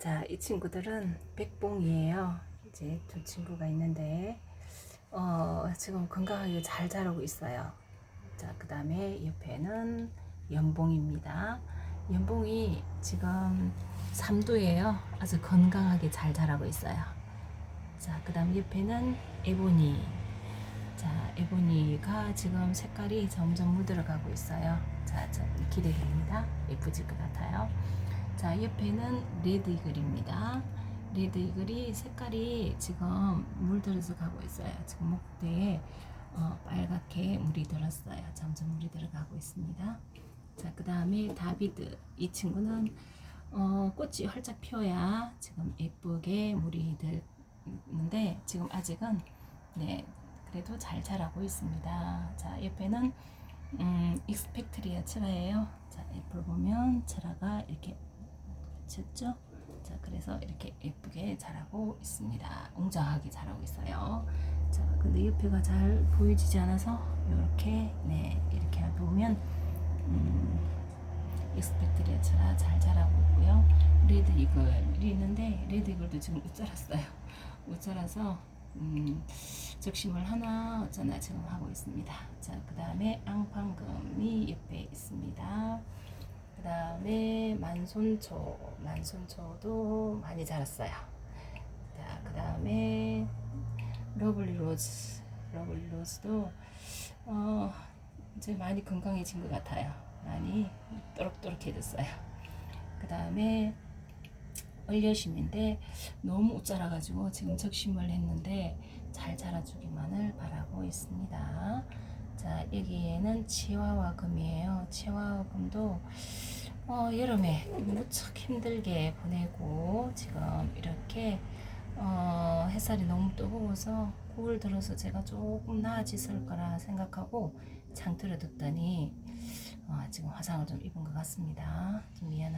자, 이 친구들은 백봉이에요. 이제 두 친구가 있는데, 어, 지금 건강하게 잘 자라고 있어요. 자, 그 다음에 옆에는 연봉입니다. 연봉이 지금 3도예요. 아주 건강하게 잘 자라고 있어요. 자, 그 다음 옆에는 에보니. 자, 에보니가 지금 색깔이 점점 물들어가고 있어요. 자, 저 기대됩니다. 예쁘질 것 같아요. 자, 옆에는 레드 이글입니다. 레드 이글이 색깔이 지금 물들어서 가고 있어요. 지금 목대에 어, 빨갛게 물이 들었어요. 점점 물이 들어가고 있습니다. 자, 그 다음에 다비드. 이 친구는 어, 꽃이 활짝 피어야 지금 예쁘게 물이 들는데 지금 아직은 네 그래도 잘 자라고 있습니다. 자, 옆에는 음, 익스펙트리아 체라예요. 자, 옆을 보면 체라가 이렇게 쳤죠? 자, 그래서 이렇게 예쁘게 자라고 있습니다. 웅장하게 자라고 있어요. 자, 근데 옆에가 잘 보여지지 않아서 이렇게 네 이렇게 보면 음, 익스펙트리아처럼 잘 자라고 있고요. 레드 이글이 있는데 레드 이글도 지금 못 자랐어요. 못 자라서 음, 적심을 하나 어쩌나 지금 하고 있습니다. 자, 그 다음에 앙팡금이 옆에 있습니다. 그 다음에 만손초, 만손초도 많이 자랐어요. 자, 그 다음에 러블리 로즈, 러블리 로즈도 어, 이제 많이 건강해진 것 같아요. 많이 또록또록해졌어요. 그 다음에 얼려심인데 너무 못 자라가지고 지금 적심을 했는데 잘 자라주기만을 바라고 있습니다. 자 여기에는 치와와 금이에요. 치와와 금도 어, 여름에 무척 힘들게 보내고 지금 이렇게 어, 햇살이 너무 뜨거워서 9월 들어서 제가 조금 나아졌을 거라 생각하고 장틀어 뒀더니 어, 지금 화상을 좀 입은 것 같습니다. 좀 미안하네요.